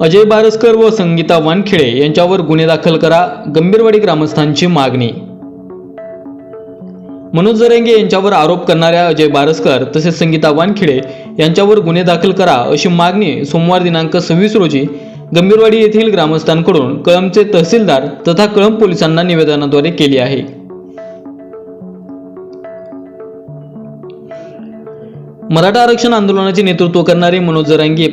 अजय बारसकर व संगीता वानखेडे यांच्यावर गुन्हे दाखल करा गंभीरवाडी ग्रामस्थांची मागणी. मनोज जरेंगे यांच्यावर आरोप करणाऱ्या अजय बारसकर तसेच संगीता वानखेडे यांच्यावर गुन्हे दाखल करा अशी मागणी सोमवार दिनांक सव्वीस रोजी गंभीरवाडी येथील ग्रामस्थांकडून कळमचे तहसीलदार तथा कळंब पोलिसांना निवेदनाद्वारे केली आहे. मराठा आरक्षण आंदोलनाचे नेतृत्व करणारे मनोज जरांगे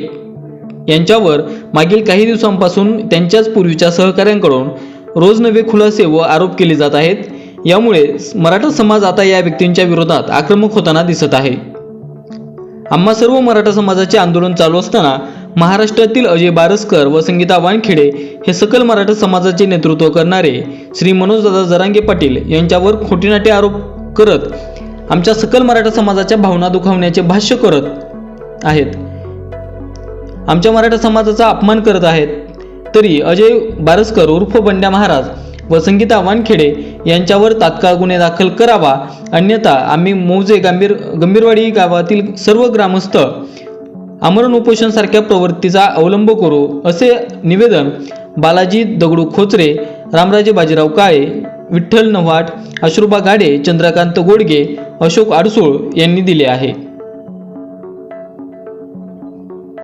यांच्यावर मागील काही दिवसांपासून त्यांच्याच पूर्वीच्या सहकाऱ्यांकडून रोज नवे खुलासे व आरोप केले जात आहेत. यामुळे मराठा समाज आता या व्यक्तींच्या विरोधात आक्रमक होताना दिसत आहे. आम्हा सर्व मराठा समाजाचे आंदोलन चालू असताना महाराष्ट्रातील अजय बारसकर व संगीता वानखेडे हे सकल मराठा समाजाचे नेतृत्व करणारे श्री मनोजदादा जरांगे पाटील यांच्यावर खोटीनाटे आरोप करत आमच्या सकल मराठा समाजाच्या भावना दुखावण्याचे भाष्य करत आहेत. आमच्या मराठा समाजाचा अपमान करत आहेत. तरी अजय बारसकर उर्फ बंड्या महाराज व संगीता वानखेडे यांच्यावर तात्काळ गुन्हे दाखल करावा. अन्यथा आम्ही मौजे गंभीर गंभीरवाडी गावातील सर्व ग्रामस्थ आमरण उपोषणसारख्या प्रवृत्तीचा अवलंब करू असे निवेदन बालाजी दगडू खोचरे रामराजे बाजीराव काळे विठ्ठल नव्हाट अश्रुबा गाडे चंद्रकांत गोडगे अशोक आडसूळ यांनी दिले आहे.